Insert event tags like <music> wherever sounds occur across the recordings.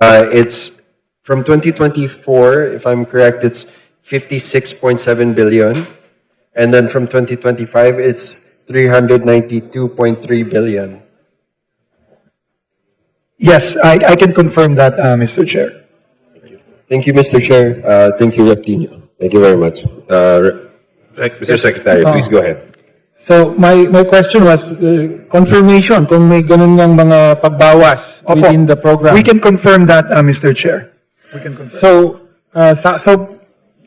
Uh, it's from 2024, if I'm correct, it's 56.7 billion. And then from 2025, it's 392.3 billion. Yes, I, I can confirm that, uh, Mr. Chair. Thank you, Mr. Chair. Uh, thank you, Rectino. Thank you very much. Uh, Mr. Secretary, please go ahead. So my my question was uh, confirmation kung may ganun ng mga pagbawas Opo. within the program. We can confirm that, uh, Mr. Chair. We can confirm. So uh, sa, so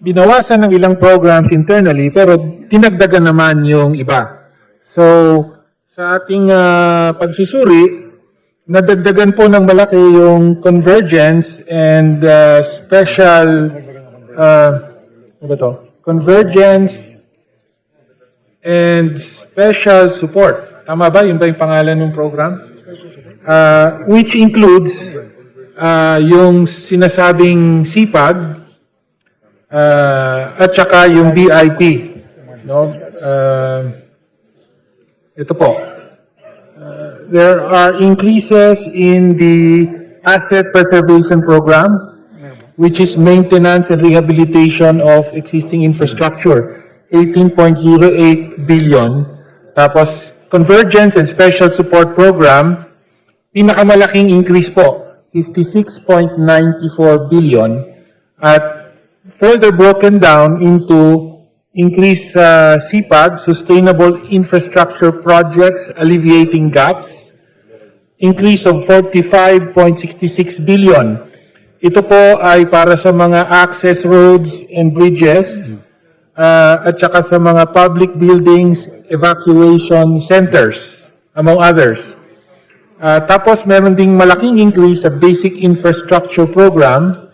binawasan ng ilang programs internally pero tinagdagan naman yung iba. So sa ating uh, pagsusuri nadagdagan po ng malaki yung convergence and uh, special uh, ano ba to? Convergence and special support. Tama ba? Yun ba yung pangalan ng program? Uh, which includes uh, yung sinasabing CPAG uh, at saka yung BIP. No? Uh, ito po. Uh, there are increases in the asset preservation program which is maintenance and rehabilitation of existing infrastructure, 18.08 billion. Tapos, convergence and special support program, pinakamalaking increase po, 56.94 billion. At further broken down into increase sa CPAG, Sustainable Infrastructure Projects Alleviating Gaps, increase of 45.66 billion. Ito po ay para sa mga access roads and bridges uh, at saka sa mga public buildings evacuation centers, among others. Uh, tapos meron ding malaking increase sa basic infrastructure program,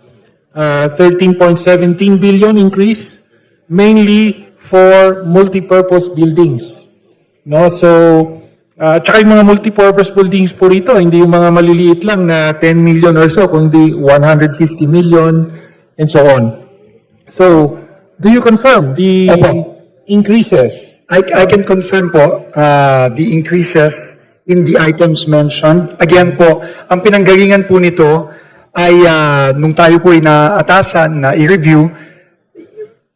uh, 13.17 billion increase, mainly for multipurpose buildings. No, so uh, at saka yung mga multipurpose buildings po rito, hindi yung mga maliliit lang na 10 million or so, kundi 150 million and so on. So, do you confirm the Opo. increases? I, I can confirm po uh, the increases in the items mentioned. Again po, ang pinanggalingan po nito ay uh, nung tayo po ay naatasan na i-review,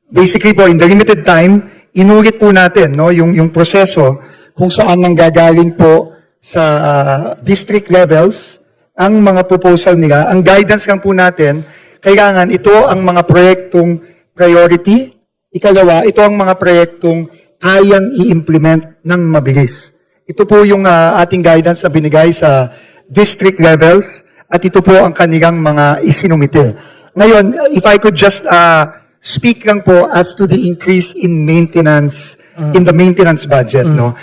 basically po in the limited time, inulit po natin no, yung, yung proseso kung saan nanggagaling po sa uh, district levels ang mga proposal nila. Ang guidance lang po natin, kailangan ito ang mga proyektong priority. Ikalawa, ito ang mga proyektong kayang i-implement ng mabilis. Ito po yung uh, ating guidance na binigay sa district levels at ito po ang kanilang mga isinumite. Ngayon, if I could just uh, speak lang po as to the increase in maintenance, in the maintenance budget, no?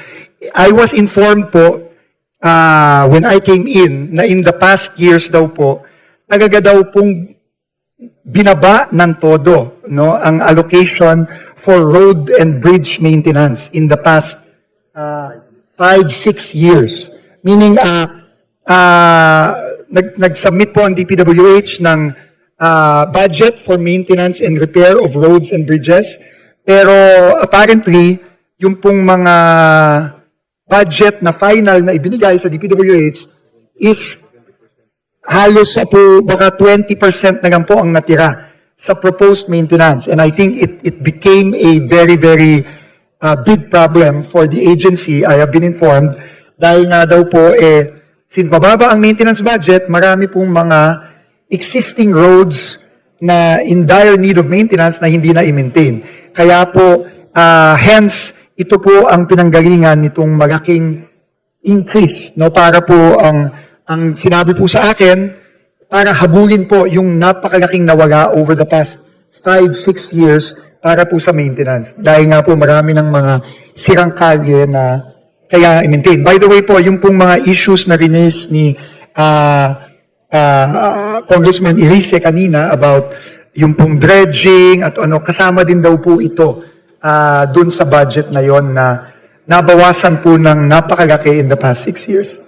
I was informed po uh, when I came in na in the past years daw po, talaga daw pong binaba ng todo no ang allocation for road and bridge maintenance in the past uh, five, six years. Meaning, uh, uh, nag, nag-submit po ang DPWH ng uh, budget for maintenance and repair of roads and bridges. Pero apparently, yung pong mga budget na final na ibinigay sa DPWH is halos po, baka 20% na lang po ang natira sa proposed maintenance. And I think it, it became a very, very uh, big problem for the agency. I have been informed dahil nga daw po, eh, since ang maintenance budget, marami pong mga existing roads na in dire need of maintenance na hindi na i-maintain. Kaya po, uh, hence, ito po ang pinanggalingan nitong malaking increase no para po ang ang sinabi po sa akin para habulin po yung napakalaking nawala over the past 5 6 years para po sa maintenance dahil nga po marami ng mga sirang kalye na kaya i-maintain. By the way po, yung pong mga issues na rinaise ni ah, ah, Congressman Elise kanina about yung pong dredging at ano, kasama din daw po ito ah, dun sa budget na yon na nabawasan po ng napakalaki in the past six years.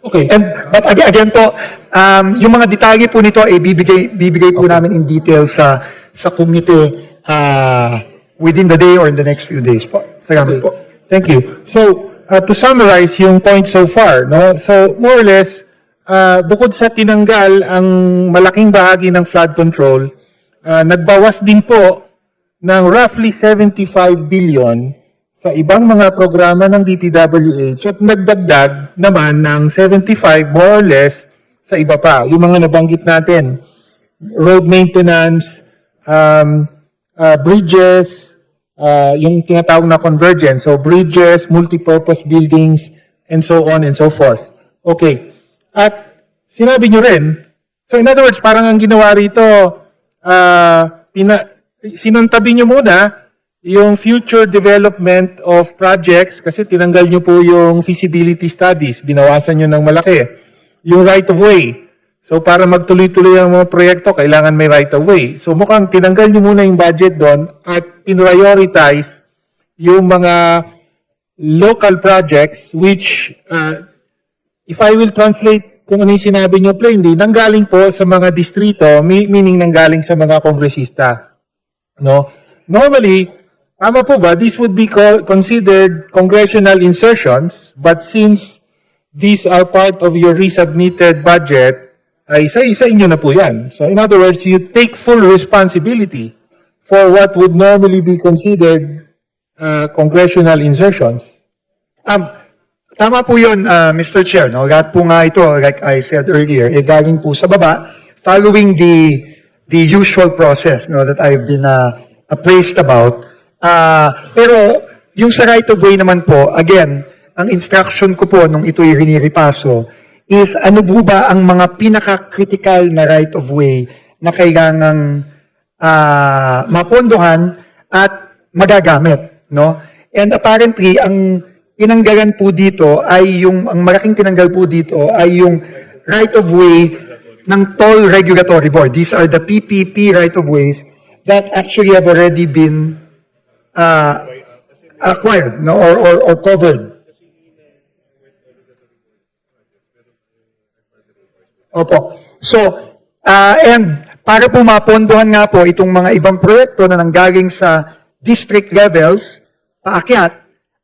Okay. And, but again, again po, um, yung mga detalye po nito ay bibigay, bibigay po namin in detail sa, sa committee ah, within the day or in the next few days po. Salamat po. Thank you. So, uh, to summarize yung point so far, no? So, more or less, ah, bukod sa tinanggal ang malaking bahagi ng flood control, ah, nagbawas din po ng roughly 75 billion sa ibang mga programa ng DPWH at nagdagdag naman ng 75 more or less sa iba pa. Yung mga nabanggit natin, road maintenance, um, uh, bridges, uh, yung tinatawag na convergence. So bridges, multipurpose buildings, and so on and so forth. Okay. At sinabi nyo rin, so in other words, parang ang ginawa rito, uh, pina, sinuntabi nyo muna yung future development of projects kasi tinanggal nyo po yung feasibility studies, binawasan nyo ng malaki. Yung right of way. So para magtuloy-tuloy ang mga proyekto, kailangan may right of way. So mukhang tinanggal nyo muna yung budget doon at pinrioritize yung mga local projects which uh, if I will translate kung ano yung sinabi nyo plainly, nanggaling po sa mga distrito, meaning nanggaling sa mga kongresista. No? Normally, tama po ba, this would be co- considered congressional insertions, but since these are part of your resubmitted budget, ay sa, sa inyo na po yan. So in other words, you take full responsibility for what would normally be considered uh, congressional insertions. Um, tama po yun, uh, Mr. Chair. No? Lahat po nga ito, like I said earlier, eh, galing po sa baba, following the the usual process no, that I've been uh, appraised about. Ah, pero yung sa right of way naman po, again, ang instruction ko po nung ito'y riniripaso is ano po ba ang mga pinaka-critical na right of way na kailangang ah, mapondohan at magagamit, no? And apparently, ang tinanggalan po dito ay yung, ang malaking tinanggal po dito ay yung right of way ng Toll Regulatory Board. These are the PPP right of ways that actually have already been uh, acquired, no, or, or, or covered. Opo. So, ah, and para po mapondohan nga po itong mga ibang proyekto na nanggaling sa district levels, paakyat,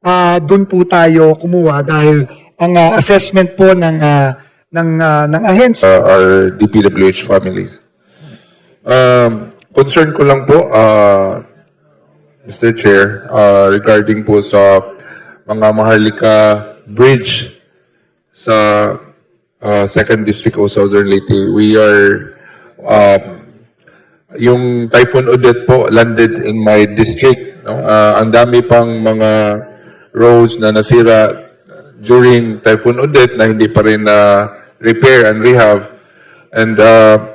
ah doon po tayo kumuha dahil ang ah, assessment po ng ah, ng ah, ng ahensya uh, our DPWH families. Um, concern ko lang po, uh, Mr. Chair, uh, regarding po sa mga Maharlika Bridge sa uh, Second District of Southern Leyte. We are, um, yung Typhoon Odette po landed in my district. No? Uh, ang dami pang mga roads na nasira during Typhoon Odette na hindi pa rin na repair and rehab. And uh,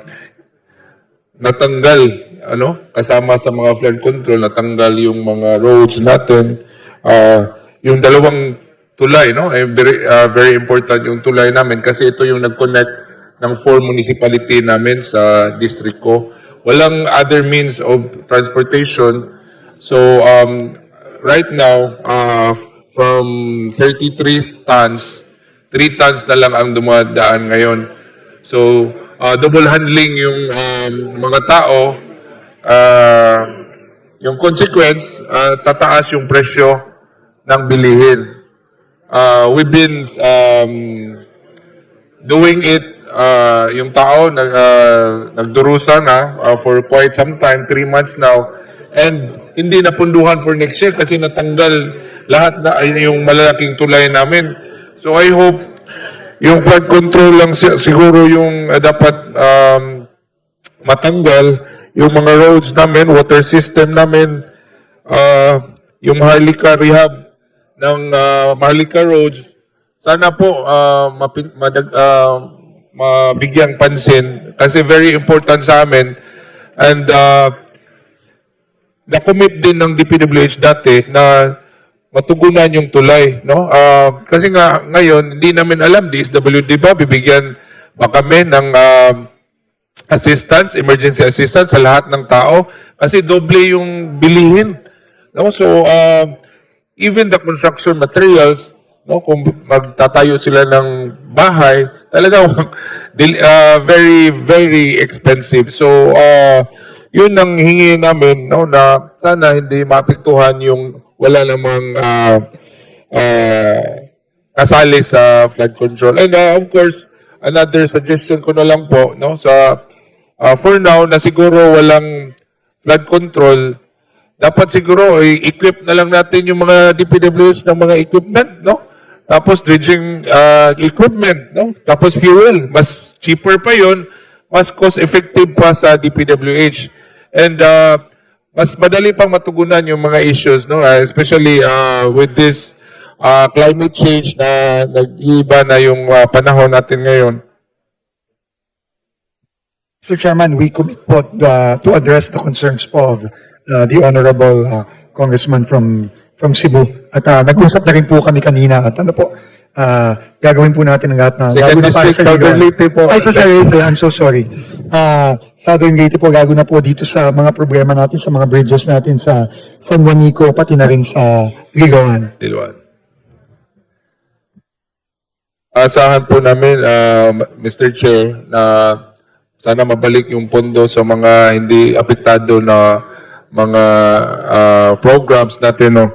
natanggal ano kasama sa mga flood control natanggal yung mga roads natin. Ah, yung dalawang tulay no? Eh, very ah, very important yung tulay namin kasi ito yung nag-connect ng four municipality namin sa district ko. Walang other means of transportation. So um right now uh, from 33 tons 3 tons na lang ang dumadaan ngayon. So, uh, double handling yung um, mga tao, uh, yung consequence, uh, tataas yung presyo ng bilihin. Uh, we've been um, doing it, uh, yung tao nag, uh, nagdurusa na uh, for quite some time, three months now, and hindi napunduhan for next year kasi natanggal lahat na yung malalaking tulay namin. So I hope yung flood control lang si- siguro yung uh, dapat um, matanggal. Yung mga roads namin, water system namin, uh, yung Maharlika rehab ng uh, Maharlika roads, sana po uh, madag, uh, mabigyang pansin kasi very important sa amin. And uh, na-commit din ng DPWH dati na matugunan yung tulay, no? Ah, kasi nga ngayon hindi namin alam DSWD ba bibigyan ba kami ng ah, assistance, emergency assistance sa lahat ng tao kasi doble yung bilihin. No? So ah, even the construction materials, no, kung magtatayo sila ng bahay, talagang <laughs> ah, very very expensive. So ah, yun ang hingi namin no na sana hindi maapektuhan yung wala namang ah, ah, kasali sa flood control. And ah, of course, another suggestion ko na lang po, no, sa, ah, for now, na siguro walang flood control, dapat siguro i-equip na lang natin yung mga DPWH ng mga equipment, no? Tapos dredging ah, equipment, no? Tapos fuel, mas cheaper pa yon, mas cost effective pa sa DPWH. And ah, mas madali pang matugunan yung mga issues, no? Ah, especially ah, with this ah, climate change na nag-iba na yung ah, panahon natin ngayon. Mr. Chairman, we commit po uh, to address the concerns po of uh, the Honorable uh, Congressman from from Cebu. At uh, nag-usap na rin po kami kanina at ano po, uh, gagawin po natin ang lahat na Second na para District, sa Southern. Leyte po. Ay, sa Southern Leyte, I'm so sorry. Uh, Southern Leyte po, gago na po dito sa mga problema natin, sa mga bridges natin sa San Juanico, pati na rin sa Ligawan. Dilwan. Asahan po namin, ah, Mr. Chair, na sana mabalik yung pondo sa mga hindi apektado na mga ah, programs natin. No?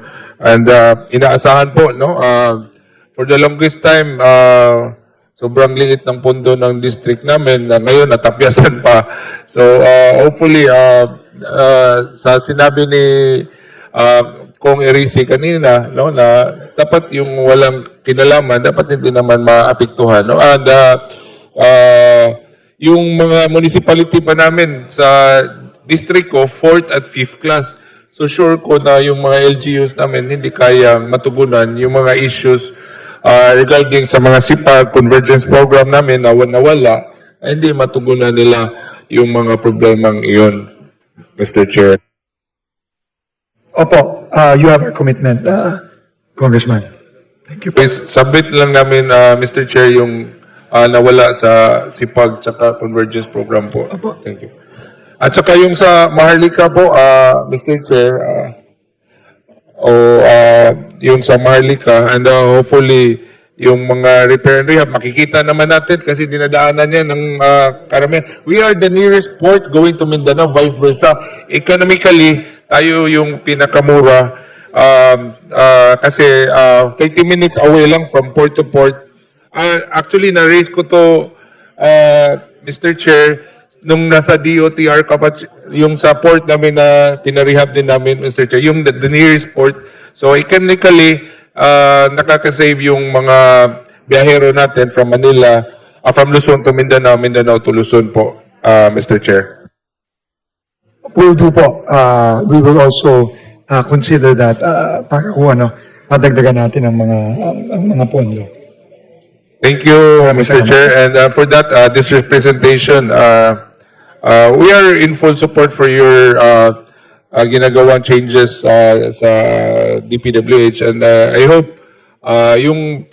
And ah, inaasahan po, no? ah, for the longest time, ah, sobrang liit ng pondo ng district namin na ngayon natapyasan pa. So ah, hopefully, ah, ah, sa sinabi ni ah, Kong Erisi kanina, no, na dapat yung walang kinalaman, dapat hindi naman maapektuhan. No? And ah, ah, yung mga municipality pa namin sa district ko, fourth at fifth class. So sure ko na yung mga LGUs namin hindi kayang matugunan yung mga issues ah, regarding sa mga SIPAG convergence program namin na nawala, ay hindi matugunan nila yung mga problemang iyon, Mr. Chair. Opo, uh, you have our commitment, uh, Congressman. Thank you. Please, submit lang namin, ah, Mr. Chair, yung ah, nawala sa SIPAG tsaka Convergence Program po. Thank you. At saka yung sa Maharlika po, ah, Mr. Chair, ah, o ah, yung sa Maharlika, and ah, hopefully, yung mga repair and rehab, makikita naman natin kasi dinadaanan yan ng ah, karamihan. We are the nearest port going to Mindanao, vice versa. Economically, tayo yung pinakamura um, ah, kasi ah, 30 minutes away lang from port to port. Ah, actually, na-raise ko to, ah, Mr. Chair, nung nasa DOTR ka pa, yung sa port namin na pinarehab din namin, Mr. Chair, yung the, the nearest port. So, economically, ah, nakakasave yung mga biyahero natin from Manila, ah, from Luzon to Mindanao, Mindanao to Luzon po, ah, Mr. Chair. Will do po. Uh, we will also uh, consider that uh, para kung ano, madagdagan natin ang mga ang, ang mga pondo. Thank you, Mr. Chair. And uh, for that, uh, this representation, uh, uh, we are in full support for your uh, uh, ginagawang changes uh, sa DPWH. And uh, I hope uh, yung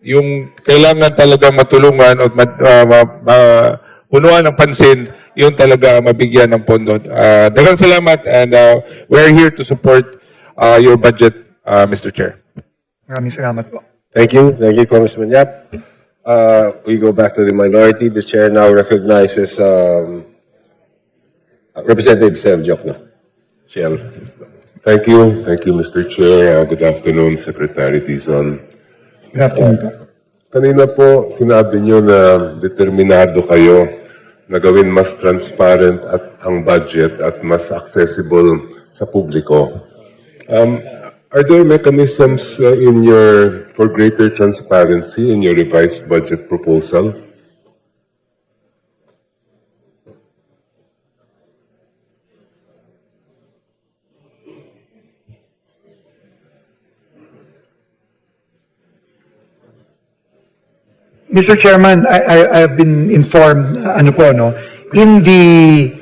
yung kailangan talaga matulungan at mat, uh, ma- ma- punuan ng pansin, yun talaga mabigyan ng pondo. Uh, dagang salamat and uh, we're here to support uh, your budget, uh, Mr. Chair. Maraming salamat po. Thank you. Thank you, Congressman Yap. Uh, we go back to the minority. The chair now recognizes um, Representative Sel Jokno. Shell. Thank you. Thank you, Mr. Chair. Uh, Good afternoon, Secretary Tizon. Good afternoon. Kanina po, sinabi niyo na determinado kayo na gawin mas transparent at ang budget at mas accessible sa publiko. Um, are there mechanisms uh, in your for greater transparency in your revised budget proposal? Mr. Chairman, I, I, I have been informed, uh, ano po, no, in the,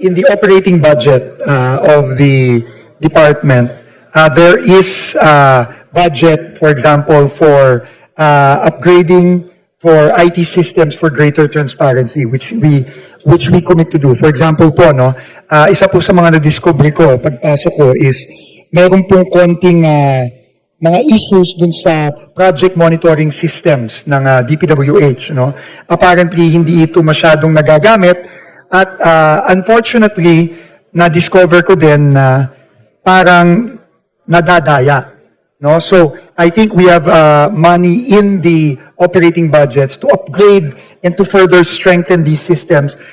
in the operating budget uh, of the department, uh, there is uh, budget, for example, for uh, upgrading for IT systems for greater transparency, which we, which we commit to do. For example po, no, uh, isa po sa mga na-discover ko, pagpasok ko, is meron pong konting uh, mga issues dun sa project monitoring systems ng ah, DPWH. No? Apparently, hindi ito masyadong nagagamit at ah, unfortunately, na-discover ko din na parang nadadaya. No? So, I think we have ah, money in the operating budgets to upgrade and to further strengthen these systems